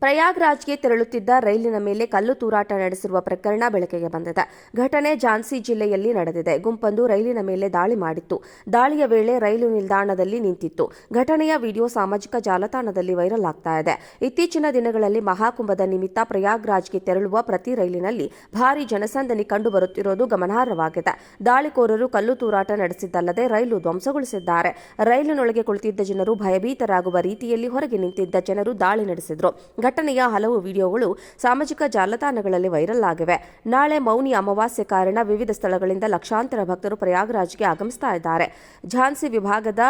ಪ್ರಯಾಗ್ರಾಜ್ಗೆ ತೆರಳುತ್ತಿದ್ದ ರೈಲಿನ ಮೇಲೆ ಕಲ್ಲು ತೂರಾಟ ನಡೆಸಿರುವ ಪ್ರಕರಣ ಬೆಳಕಿಗೆ ಬಂದಿದೆ. ಘಟನೆ ಝಾನ್ಸಿ ಜಿಲ್ಲೆಯಲ್ಲಿ ನಡೆದಿದೆ. ಗುಂಪೊಂದು ರೈಲಿನ ಮೇಲೆ ದಾಳಿ ಮಾಡಿತ್ತು. ದಾಳಿಯ ವೇಳೆ ರೈಲು ನಿಲ್ದಾಣದಲ್ಲಿ ನಿಂತಿತ್ತು. ಘಟನೆಯ ವಿಡಿಯೋ ಸಾಮಾಜಿಕ ಜಾಲತಾಣದಲ್ಲಿ ವೈರಲ್ ಆಗ್ತಾ ಇದೆ. ಇತ್ತೀಚಿನ ದಿನಗಳಲ್ಲಿ ಮಹಾಕುಂಭದ ನಿಮಿತ್ತ ಪ್ರಯಾಗ್ರಾಜ್ಗೆ ತೆರಳುವ ಪ್ರತಿ ರೈಲಿನಲ್ಲಿ ಭಾರಿ ಜನಸಂದಣಿ ಕಂಡುಬರುತ್ತಿರುವುದು ಗಮನಾರ್ಹವಾಗಿದೆ. ದಾಳಿಕೋರರು ಕಲ್ಲು ತೂರಾಟ ನಡೆಸಿದ್ದಲ್ಲದೆ ರೈಲು ಧ್ವಂಸಗೊಳಿಸಿದ್ದಾರೆ. ರೈಲಿನೊಳಗೆ ಕುಳಿತಿದ್ದ ಜನರು ಭಯಭೀತರಾಗುವ ರೀತಿಯಲ್ಲಿ ಹೊರಗೆ ನಿಂತಿದ್ದ ಜನರು ದಾಳಿ ನಡೆಸಿದ್ರು. ಘಟನೆಯ ಹಲವು ವಿಡಿಯೋಗಳು ಸಾಮಾಜಿಕ ಜಾಲತಾಣಗಳಲ್ಲಿ ವೈರಲ್ ಆಗಿವೆ. ನಾಳೆ ಮೌನಿ ಅಮಾವಾಸ್ಯೆ ಕಾರಣ ವಿವಿಧ ಸ್ಥಳಗಳಿಂದ ಲಕ್ಷಾಂತರ ಭಕ್ತರು ಪ್ರಯಾಗ್ರಾಜ್ಗೆ ಆಗಮಿಸ್ತಾ ಇದ್ದಾರೆ. ಝಾನ್ಸಿ ವಿಭಾಗದ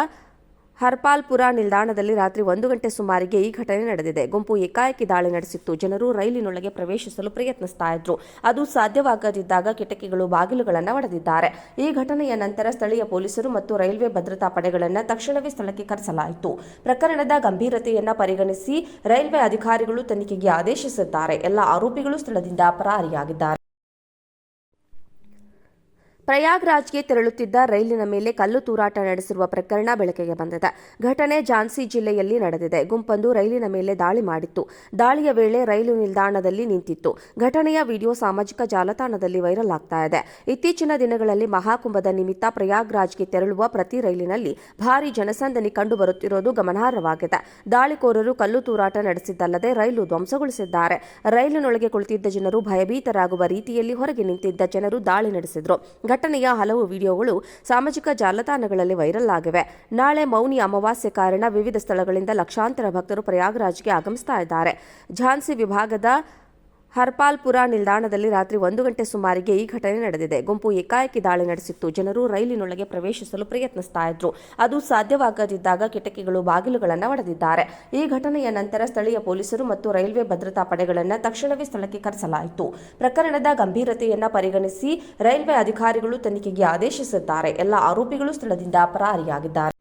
ಹರ್ಪಾಲ್ಪುರ ನಿಲ್ದಾಣದಲ್ಲಿ ರಾತ್ರಿ ಒಂದು ಗಂಟೆ ಸುಮಾರಿಗೆ ಈ ಘಟನೆ ನಡೆದಿದೆ. ಗುಂಪು ಏಕಾಏಕಿ ದಾಳಿ ನಡೆಸಿತ್ತು. ಜನರು ರೈಲಿನೊಳಗೆ ಪ್ರವೇಶಿಸಲು ಪ್ರಯತ್ನಿಸ್ತಾ ಇದ್ರು. ಅದು ಸಾಧ್ಯವಾಗದಿದ್ದಾಗ ಕಿಟಕಿಗಳು, ಬಾಗಿಲುಗಳನ್ನು ಒಡೆದಿದ್ದಾರೆ. ಈ ಘಟನೆಯ ನಂತರ ಸ್ಥಳೀಯ ಪೊಲೀಸರು ಮತ್ತು ರೈಲ್ವೆ ಭದ್ರತಾ ಪಡೆಗಳನ್ನು ತಕ್ಷಣವೇ ಸ್ಥಳಕ್ಕೆ ಕರೆಸಲಾಯಿತು. ಪ್ರಕರಣದ ಗಂಭೀರತೆಯನ್ನು ಪರಿಗಣಿಸಿ ರೈಲ್ವೆ ಅಧಿಕಾರಿಗಳು ತನಿಖೆಗೆ ಆದೇಶಿಸಿದ್ದಾರೆ. ಎಲ್ಲ ಆರೋಪಿಗಳು ಸ್ಥಳದಿಂದ ಪರಾರಿಯಾಗಿದ್ದಾರೆ. ಪ್ರಯಾಗ್ರಾಜ್ಗೆ ತೆರಳುತ್ತಿದ್ದ ರೈಲಿನ ಮೇಲೆ ಕಲ್ಲು ತೂರಾಟ ನಡೆಸಿರುವ ಪ್ರಕರಣ ಬೆಳಕಿಗೆ ಬಂದಿದೆ. ಘಟನೆ ಝಾನ್ಸಿ ಜಿಲ್ಲೆಯಲ್ಲಿ ನಡೆದಿದೆ. ಗುಂಪೊಂದು ರೈಲಿನ ಮೇಲೆ ದಾಳಿ ಮಾಡಿತ್ತು. ದಾಳಿಯ ವೇಳೆ ರೈಲು ನಿಲ್ದಾಣದಲ್ಲಿ ನಿಂತಿತ್ತು. ಘಟನೆಯ ವಿಡಿಯೋ ಸಾಮಾಜಿಕ ಜಾಲತಾಣದಲ್ಲಿ ವೈರಲ್ ಆಗ್ತಾ ಇದೆ. ಇತ್ತೀಚಿನ ದಿನಗಳಲ್ಲಿ ಮಹಾಕುಂಭದ ನಿಮಿತ್ತ ಪ್ರಯಾಗ್ರಾಜ್ಗೆ ತೆರಳುವ ಪ್ರತಿ ರೈಲಿನಲ್ಲಿ ಭಾರಿ ಜನಸಂದಣಿ ಕಂಡುಬರುತ್ತಿರುವುದು ಗಮನಾರ್ಹವಾಗಿದೆ. ದಾಳಿಕೋರರು ಕಲ್ಲು ತೂರಾಟ ನಡೆಸಿದ್ದಲ್ಲದೆ ರೈಲು ಧ್ವಂಸಗೊಳಿಸಿದ್ದಾರೆ. ರೈಲಿನೊಳಗೆ ಕುಳಿತಿದ್ದ ಜನರು ಭಯಭೀತರಾಗುವ ರೀತಿಯಲ್ಲಿ ಹೊರಗೆ ನಿಂತಿದ್ದ ಜನರು ದಾಳಿ ನಡೆಸಿದ್ರು. ಘಟನೆಯ ಹಲವು ವಿಡಿಯೋಗಳು ಸಾಮಾಜಿಕ ಜಾಲತಾಣಗಳಲ್ಲಿ ವೈರಲ್ ಆಗಿವೆ. ನಾಳೆ ಮೌನಿ ಅಮಾವಾಸ್ಯೆ ಕಾರಣ ವಿವಿಧ ಸ್ಥಳಗಳಿಂದ ಲಕ್ಷಾಂತರ ಭಕ್ತರು ಪ್ರಯಾಗ್ರಾಜ್ಗೆ ಆಗಮಿಸ್ತಾ ಇದ್ದಾರೆ. ಝಾನ್ಸಿ ವಿಭಾಗದ ಹರ್ಪಾಲ್ಪುರ ನಿಲ್ದಾಣದಲ್ಲಿ ರಾತ್ರಿ ಒಂದು ಗಂಟೆ ಸುಮಾರಿಗೆ ಈ ಘಟನೆ ನಡೆದಿದೆ. ಗುಂಪು ಏಕಾಏಕಿ ದಾಳಿ ನಡೆಸಿತ್ತು. ಜನರು ರೈಲಿನೊಳಗೆ ಪ್ರವೇಶಿಸಲು ಪ್ರಯತ್ನಿಸ್ತಾ ಇದ್ರು. ಅದು ಸಾಧ್ಯವಾಗದಿದ್ದಾಗ ಕಿಟಕಿಗಳು, ಬಾಗಿಲುಗಳನ್ನು ಒಡೆದಿದ್ದಾರೆ. ಈ ಘಟನೆಯ ನಂತರ ಸ್ಥಳೀಯ ಪೊಲೀಸರು ಮತ್ತು ರೈಲ್ವೆ ಭದ್ರತಾ ಪಡೆಗಳನ್ನು ತಕ್ಷಣವೇ ಸ್ಥಳಕ್ಕೆ ಕರೆಸಲಾಯಿತು. ಪ್ರಕರಣದ ಗಂಭೀರತೆಯನ್ನು ಪರಿಗಣಿಸಿ ರೈಲ್ವೆ ಅಧಿಕಾರಿಗಳು ತನಿಖೆಗೆ ಆದೇಶಿಸಿದ್ದಾರೆ. ಎಲ್ಲ ಆರೋಪಿಗಳು ಸ್ಥಳದಿಂದ ಪರಾರಿಯಾಗಿದ್ದಾರೆ.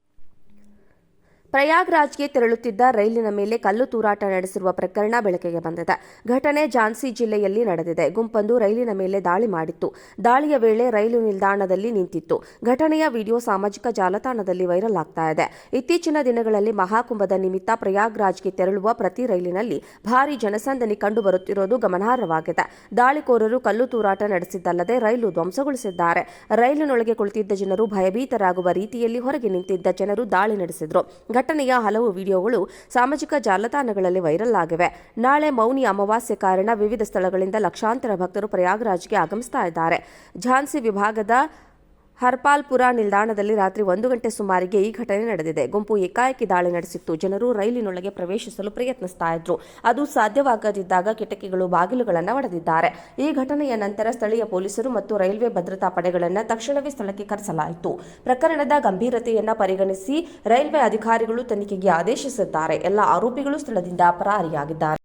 ಪ್ರಯಾಗ್ರಾಜ್ಗೆ ತೆರಳುತ್ತಿದ್ದ ರೈಲಿನ ಮೇಲೆ ಕಲ್ಲು ತೂರಾಟ ನಡೆಸಿರುವ ಪ್ರಕರಣ ಬೆಳಕಿಗೆ ಬಂದಿದೆ. ಘಟನೆ ಝಾನ್ಸಿ ಜಿಲ್ಲೆಯಲ್ಲಿ ನಡೆದಿದೆ. ಗುಂಪೊಂದು ರೈಲಿನ ಮೇಲೆ ದಾಳಿ ಮಾಡಿತ್ತು. ದಾಳಿಯ ವೇಳೆ ರೈಲು ನಿಲ್ದಾಣದಲ್ಲಿ ನಿಂತಿತ್ತು. ಘಟನೆಯ ವಿಡಿಯೋ ಸಾಮಾಜಿಕ ಜಾಲತಾಣದಲ್ಲಿ ವೈರಲ್ ಆಗ್ತಾ ಇದೆ. ಇತ್ತೀಚಿನ ದಿನಗಳಲ್ಲಿ ಮಹಾಕುಂಭದ ನಿಮಿತ್ತ ಪ್ರಯಾಗ್ರಾಜ್ಗೆ ತೆರಳುವ ಪ್ರತಿ ರೈಲಿನಲ್ಲಿ ಭಾರಿ ಜನಸಂದಣಿ ಕಂಡುಬರುತ್ತಿರುವುದು ಗಮನಾರ್ಹವಾಗಿದೆ. ದಾಳಿಕೋರರು ಕಲ್ಲು ತೂರಾಟ ನಡೆಸಿದ್ದಲ್ಲದೆ ರೈಲು ಧ್ವಂಸಗೊಳಿಸಿದ್ದಾರೆ. ರೈಲಿನೊಳಗೆ ಕುಳಿತಿದ್ದ ಜನರು ಭಯಭೀತರಾಗುವ ರೀತಿಯಲ್ಲಿ ಹೊರಗೆ ನಿಂತಿದ್ದ ಜನರು ದಾಳಿ ನಡೆಸಿದ್ರು. ಘಟನೆಯ ಹಲವು ವಿಡಿಯೋಗಳು ಸಾಮಾಜಿಕ ಜಾಲತಾಣಗಳಲ್ಲಿ ವೈರಲ್ ಆಗಿವೆ. ನಾಳೆ ಮೌನಿ ಅಮಾವಾಸ್ಯೆ ಕಾರಣ ವಿವಿಧ ಸ್ಥಳಗಳಿಂದ ಲಕ್ಷಾಂತರ ಭಕ್ತರು ಪ್ರಯಾಗ್ರಾಜ್ಗೆ ಆಗಮಿಸ್ತಾ ಇದ್ದಾರೆ. ಝಾನ್ಸಿ ವಿಭಾಗದ ಹರ್ಪಾಲ್ಪುರ ನಿಲ್ದಾಣದಲ್ಲಿ ರಾತ್ರಿ ಒಂದು ಗಂಟೆ ಸುಮಾರಿಗೆ ಈ ಘಟನೆ ನಡೆದಿದೆ. ಗುಂಪು ಏಕಾಏಕಿ ದಾಳಿ ನಡೆಸಿತ್ತು. ಜನರು ರೈಲಿನೊಳಗೆ ಪ್ರವೇಶಿಸಲು ಪ್ರಯತ್ನಿಸ್ತಾ ಇದ್ರು. ಅದು ಸಾಧ್ಯವಾಗದಿದ್ದಾಗ ಕಿಟಕಿಗಳು, ಬಾಗಿಲುಗಳನ್ನು ಒಡೆದಿದ್ದಾರೆ. ಈ ಘಟನೆಯ ನಂತರ ಸ್ಥಳೀಯ ಪೊಲೀಸರು ಮತ್ತು ರೈಲ್ವೆ ಭದ್ರತಾ ಪಡೆಗಳನ್ನು ತಕ್ಷಣವೇ ಸ್ಥಳಕ್ಕೆ ಕರೆಸಲಾಯಿತು. ಪ್ರಕರಣದ ಗಂಭೀರತೆಯನ್ನು ಪರಿಗಣಿಸಿ ರೈಲ್ವೆ ಅಧಿಕಾರಿಗಳು ತನಿಖೆಗೆ ಆದೇಶಿಸಿದ್ದಾರೆ. ಎಲ್ಲ ಆರೋಪಿಗಳು ಸ್ಥಳದಿಂದ ಪರಾರಿಯಾಗಿದ್ದಾರೆ.